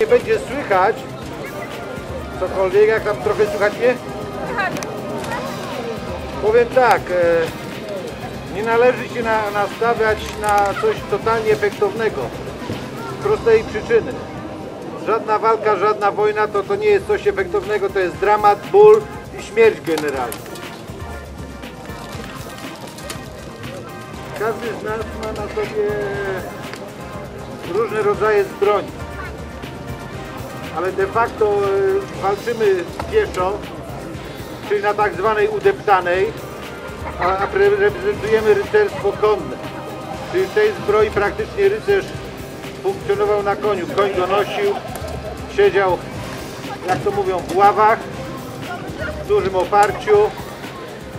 Nie będzie słychać cokolwiek, jak tam trochę słychać mnie? Powiem tak, e, nie należy się na, nastawiać na coś totalnie efektownego. Z prostej przyczyny. Żadna walka, żadna wojna to, to nie jest coś efektownego, to jest dramat, ból i śmierć generalnie. Każdy z nas ma na sobie różne rodzaje zbroni. Ale de facto e, walczymy pieszo, czyli na tak zwanej udeptanej, a, a pre- reprezentujemy rycerstwo konne. Czyli w tej zbroi praktycznie rycerz funkcjonował na koniu. Koń go nosił, siedział, jak to mówią, w ławach, w dużym oparciu,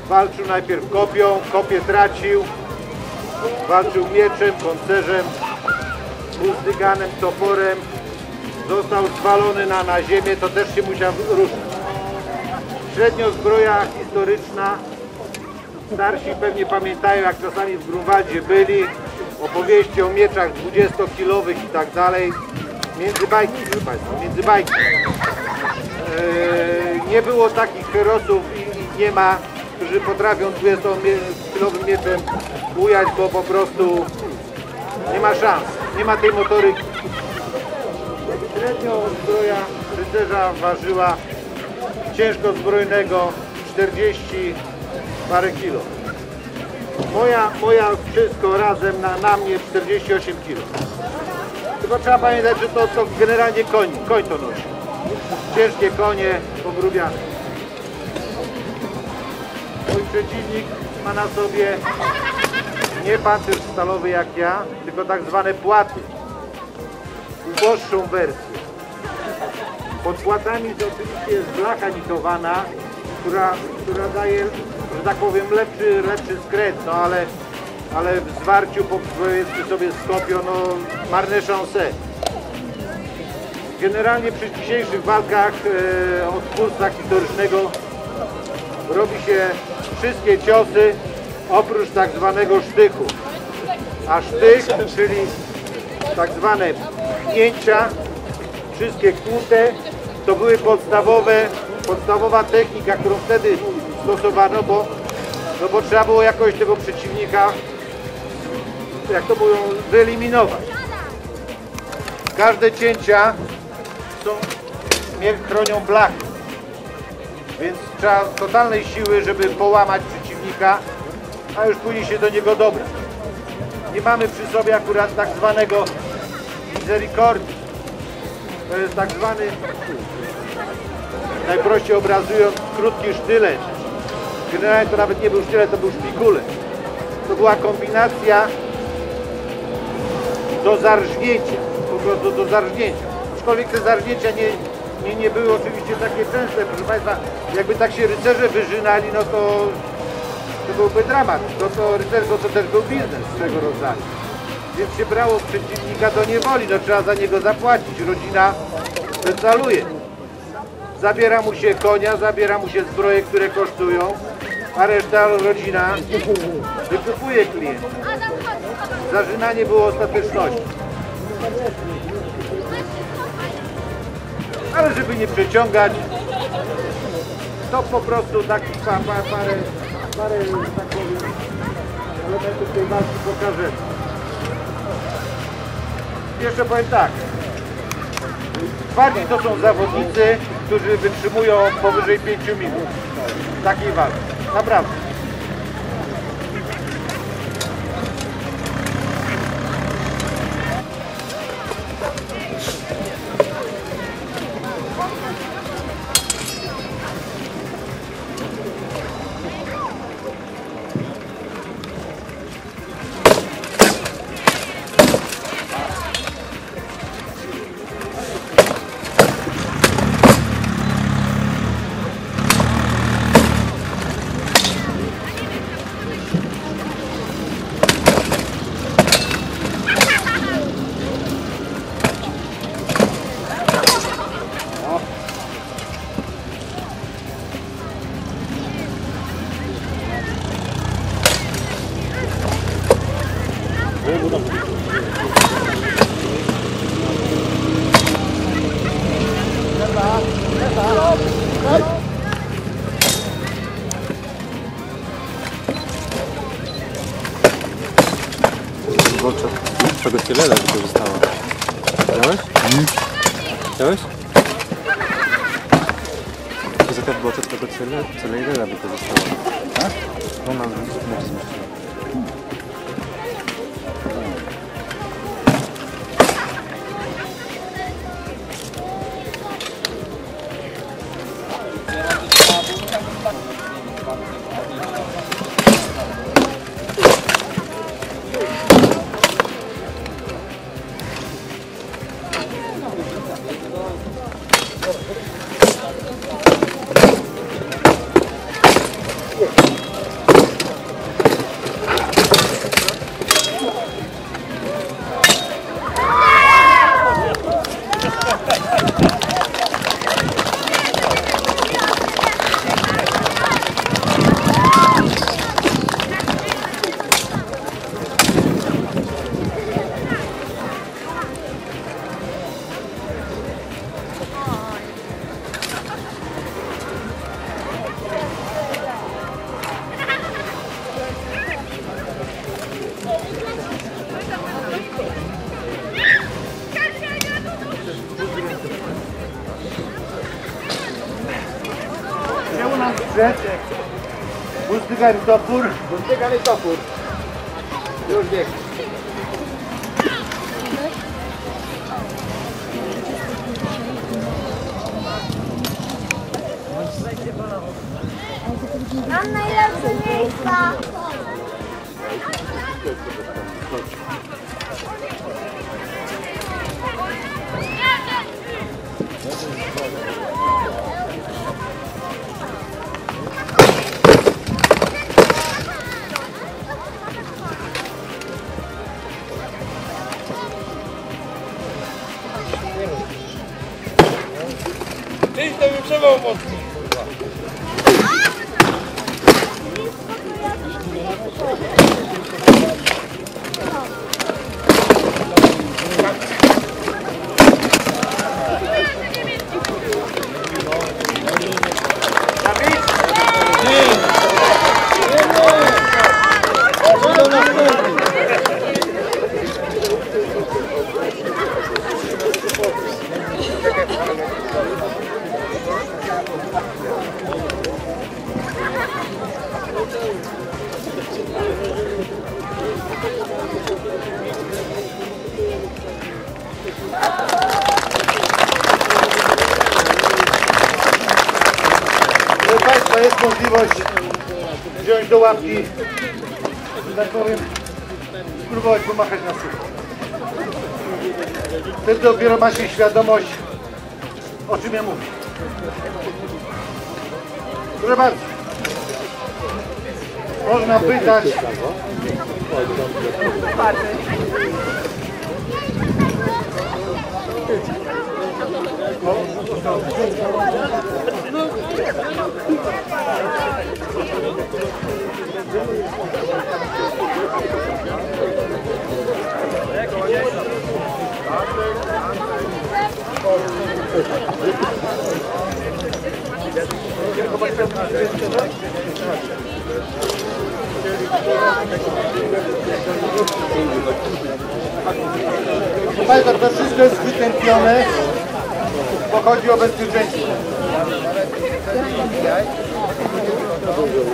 walczył najpierw kopią, kopię tracił, walczył mieczem, koncerzem, buzdyganem, toporem, został zwalony na, na ziemię, to też się musiał ruszać. Średnio zbroja historyczna, starsi pewnie pamiętają jak czasami w Grunwaldzie byli, opowieści o mieczach 20-kilowych i tak dalej, między bajki, proszę Państwa, między bajki. Eee, nie było takich herosów i, i nie ma, którzy potrafią 20-kilowym mieczem ujać, bo po prostu nie ma szans, nie ma tej motoryki. Średnio zbroja rycerza ważyła ciężko zbrojnego 40 parę kilo. Moja, moja wszystko razem na, na mnie 48 kilo. Tylko trzeba pamiętać, że to, to generalnie koń, koń to nosi. Ciężkie konie, pogrubiane. Mój przeciwnik ma na sobie nie pancerz stalowy jak ja, tylko tak zwane płaty. Uboższą wersję. Pod płatami to oczywiście jest blacha nitowana, która, która daje, że tak powiem, lepszy, lepszy skręt, no ale, ale w zwarciu po- powiedzmy sobie z kopią, no marne szanse. Generalnie przy dzisiejszych walkach e, od kursa historycznego robi się wszystkie ciosy oprócz tak zwanego sztychu. A sztych, czyli tak zwane pchnięcia, wszystkie kłute, to były podstawowe, podstawowa technika, którą wtedy stosowano, bo, no bo trzeba było jakoś tego przeciwnika, jak to mówią, wyeliminować. Każde cięcia są, chronią blachy, więc trzeba totalnej siły, żeby połamać przeciwnika, a już później się do niego dobrać. Nie mamy przy sobie akurat tak zwanego misericordi. To jest tak zwany, najprościej obrazując, krótki sztylet. Generalnie to nawet nie był sztylet, to był szpikulec. To była kombinacja do zarżnięcia, po prostu do zarżnięcia. Aczkolwiek te zarżnięcia nie, nie, nie były oczywiście takie częste, proszę Państwa. Jakby tak się rycerze wyżynali, no to, to byłby dramat. To, to rycerstwo to też był biznes swego rodzaju. Więc się brało przeciwnika do niewoli, no trzeba za niego zapłacić. Rodzina decaluje. Zabiera mu się konia, zabiera mu się zbroje, które kosztują, a reszta rodzina wykupuje klienta. Zażynanie było ostatecznością. Ale żeby nie przeciągać, to po prostu taki pa, pa, parę, parę, tak powiem, elementów tej walki pokażemy. Jeszcze powiem tak. Twardzi to są zawodnicy, którzy wytrzymują powyżej 5 minut takiej walki. Naprawdę. Bo co, czego tyle lat wykorzystała? Widziałeś? Widziałeś? Poza tym było tego tyle, lat wykorzystała. Tak? No mam nie zmieściła. Bustygany topór. Bustygany topór. Już bieg. Jest możliwość wziąć do łapki, że tak powiem, spróbować pomachać na sucho. Wtedy dopiero ma się świadomość, o czym ja mówię. Proszę bardzo. Można pytać. Państwa, to wszystko jest wytępione, bo chodzi o bezpieczeństwo.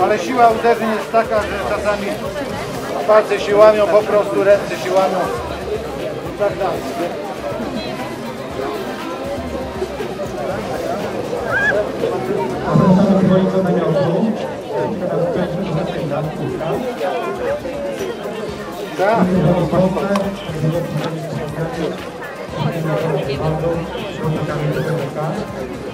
Ale siła uderzeń jest taka, że czasami palce się łamią, po prostu ręce się łamią i tak dalej. Zapraszamy dwojga namiotu. Teraz pierwszy zaczyna. Tak. というか